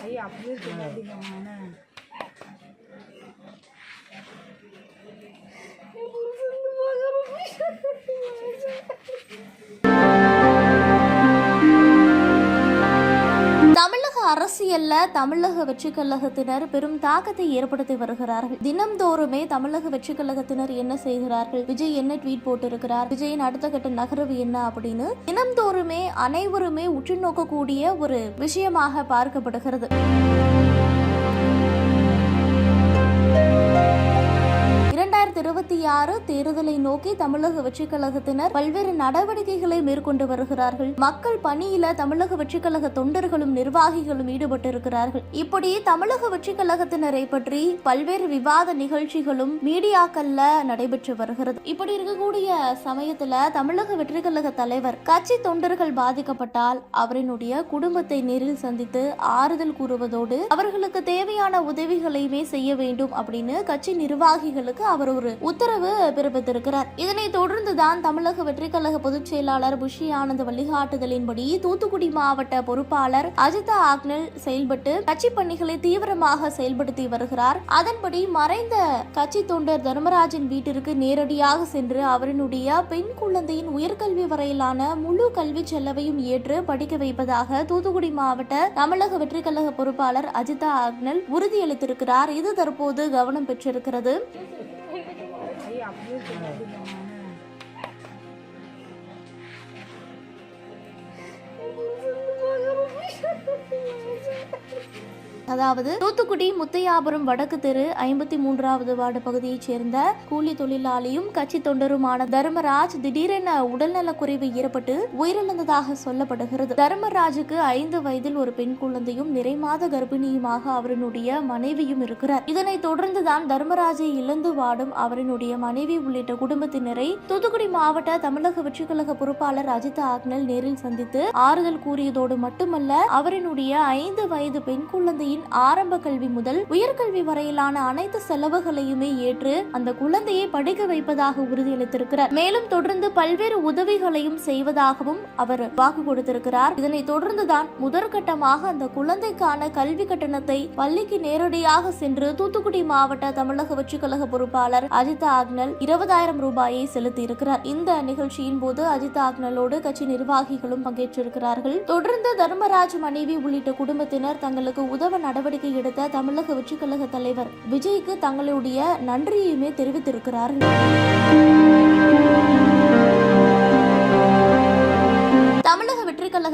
ஐயா அப்படியே சொல்லாதீங்க அரசியல்ல தமிழக வெற்றி கழகத்தினர் பெரும் தாக்கத்தை ஏற்படுத்தி வருகிறார்கள். தினம்தோறுமே தமிழக வெற்றி கழகத்தினர் என்ன செய்கிறார்கள்? விஜய் என்ன ட்வீட் போட்டிருக்கிறார்? விஜயின் அடுத்த கட்ட நகர்வு என்ன அப்படின்னு தினம்தோறுமே அனைவருமே உற்று நோக்கக்கூடிய ஒரு விஷயமாக பார்க்கப்படுகிறது. இருபத்தி ஆறு தேர்தலை நோக்கி தமிழக வெற்றிக் கழகத்தினர் பல்வேறு நடவடிக்கைகளை மேற்கொண்டு வருகிறார்கள். மக்கள் பணியில தமிழக வெற்றிக் கழக தொண்டர்களும் நிர்வாகிகளும் ஈடுபட்டிருக்கிறார்கள். இப்படி தமிழக வெற்றிக் கழகத்தினரை பற்றி பல்வேறு விவாத நிகழ்ச்சிகளும் மீடியாக்கள்ல நடைபெற்று வருகிறது. இப்படி இருக்கக்கூடிய சமயத்துல தமிழக வெற்றிக் கழக தலைவர் கட்சி தொண்டர்கள் பாதிக்கப்பட்டால் அவரினுடைய குடும்பத்தை நேரில் சந்தித்து ஆறுதல் கூறுவதோடு அவர்களுக்கு தேவையான உதவிகளையுமே செய்ய வேண்டும் அப்படின்னு கட்சி நிர்வாகிகளுக்கு அவர் ஒரு உத்தரவு பிறப்பித்திருக்கிறார். இதனை தொடர்ந்துதான் தமிழக வெற்றிக்கழக பொதுச் செயலாளர் புஷி ஆனந்த் வழிகாட்டுதலின்படி தூத்துக்குடி மாவட்ட பொறுப்பாளர் அஜிதா ஆக்னல் செயல்பட்டு கட்சி பணிகளை தீவிரமாக செயல்படுத்தி வருகிறார். அதன்படி மறைந்த கட்சி தொண்டர் தர்மராஜன் வீட்டிற்கு நேரடியாக சென்று அவரினுடைய பெண் குழந்தையின் உயர்கல்வி வரையிலான முழு கல்வி செலவையும் ஏற்று படிக்க வைப்பதாக தூத்துக்குடி மாவட்ட தமிழக வெற்றிக்கழக பொறுப்பாளர் அஜிதா ஆக்னல் உறுதியளித்திருக்கிறார். இது தற்போது கவனம் பெற்றிருக்கிறது. ஐயா அப்படியே அதாவது தூத்துக்குடி முத்தையாபுரம் வடக்கு தெரு ஐம்பத்தி மூன்றாவது வார்டு பகுதியைச் சேர்ந்த கூலி தொழிலாளியும் கட்சி தொண்டருமான தர்மராஜ் திடீரென உடல்நலக்குறைவு ஏற்பட்டு உயிரிழந்ததாக சொல்லப்படுகிறது. தர்மராஜுக்கு ஐந்து வயதில் ஒரு பெண் குழந்தையும் நிறைமாத கர்ப்பிணியுமாக அவரினுடைய மனைவியும் இருக்கிறார். இதனைத் தொடர்ந்துதான் தர்மராஜை இழந்து வாடும் அவரினுடைய மனைவி உள்ளிட்ட குடும்பத்தினரை தூத்துக்குடி மாவட்ட தமிழக வெற்றிக்கழக பொறுப்பாளர் அஜித் ஆக்னல் நேரில் சந்தித்து ஆறுதல் கூறியதோடு மட்டுமல்ல அவரினுடைய ஐந்து வயது பெண் குழந்தையின் குழந்தையின் ஆரம்ப கல்வி முதல் உயர்கல்வி வரையிலான அனைத்து செலவுகளையுமே ஏற்று அந்த குழந்தையை படிக்க வைப்பதாக உறுதியளித்திருக்கிறார். மேலும் தொடர்ந்து பல்வேறு உதவிகளையும் செய்வதாகவும் அவர் வாக்கு கொடுத்திருக்கிறார். இதனைத் தொடர்ந்துதான் முதற்கட்டமாக அந்த குழந்தைக்கான கல்வி கட்டணத்தை பள்ளிக்கு நேரடியாக சென்று தூத்துக்குடி மாவட்ட தமிழக வெற்றிக்கழக பொறுப்பாளர் அஜித் ஆக்னல் இருபதாயிரம் ரூபாயை செலுத்தியிருக்கிறார். இந்த நிகழ்ச்சியின் போது அஜித் ஆக்னலோடு கட்சி நிர்வாகிகளும் பங்கேற்றிருக்கிறார்கள். தொடர்ந்து தர்மராஜ் மனைவி உள்ளிட்ட குடும்பத்தினர் தங்களுக்கு உதவ நடவடிக்கை எடுத்த தமிழக வெற்றிக் கழக தலைவர் விஜய்க்கு தங்களுடைய நன்றியுமே தெரிவித்திருக்கிறார்கள்.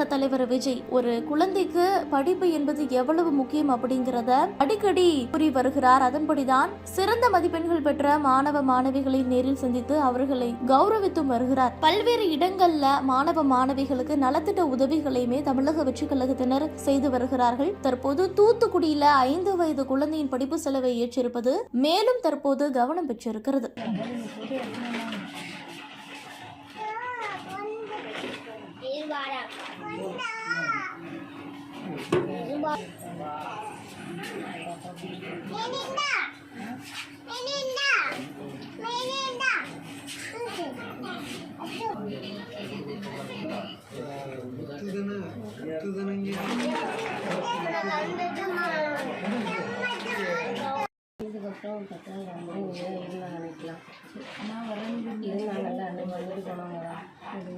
தலைவர் விஜய் ஒரு குழந்தைக்கு படிப்பு என்பது எவ்வளவு முக்கியம் அப்படிங்கிறத அடிக்கடி கூறி வருகிறார். அதன்படிதான் சிறந்த மதிப்பெண்கள் பெற்ற மாணவ மாணவிகளை நேரில் சந்தித்து அவர்களை கௌரவித்தும் வருகிறார். பல்வேறு இடங்கள்ல மாணவ மாணவிகளுக்கு நலத்திட்ட உதவிகளையுமே தமிழக வெற்றிக் கழகத்தினர் செய்து வருகிறார்கள். தற்போது தூத்துக்குடியில ஐந்து வயது குழந்தையின் படிப்பு செலவை ஏற்றிருப்பது மேலும் தற்போது கவனம் பெற்றிருக்கிறது. నేను இதுக்கப்புறம் பத்தாம் வந்து நீங்கள் இருந்தாங்க வீட்டில் இருந்தாங்கல்ல அந்த மாதிரி போனாங்க.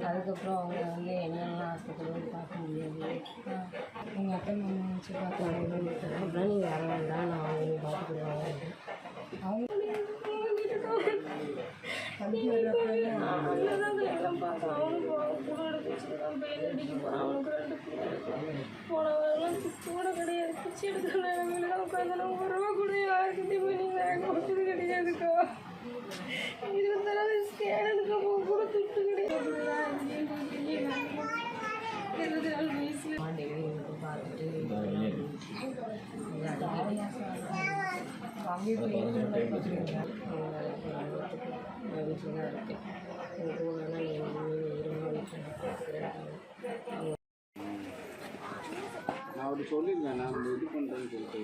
அதுக்கப்புறம் அவங்க வந்து என்னெல்லாம் ஆஸ்பத்திரியில் பார்க்க முடியாது. உங்கள் அத்தை மாமா வச்சு பார்க்கலாம்னு அப்புறம் நீங்கள் வர வேண்டாம் நான் அவங்க பார்த்துக்கிடுவாங்க அவங்க அவனுக்கு கூட போன கிடையாது பிச்சு உட்காந்து ஒரு தம்பி வீட்டில் தான் இருக்கேன் நீ இருமா நான் அப்படி சொல்லியிருந்தேன் நான் இந்த இது பண்ணுறேன்னு சொல்லிட்டு.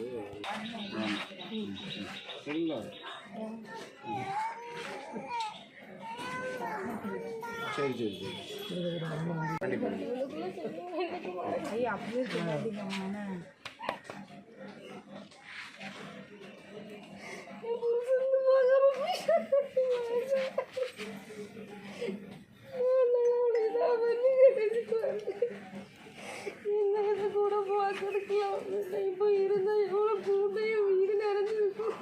சரி சரி சரி. கண்டிப்பாக அப்படியே ഇപ്പൊ ഇരുന്ന ഞങ്ങളും പൂർണയും വീടിനരഞ്ഞു നിൽക്കും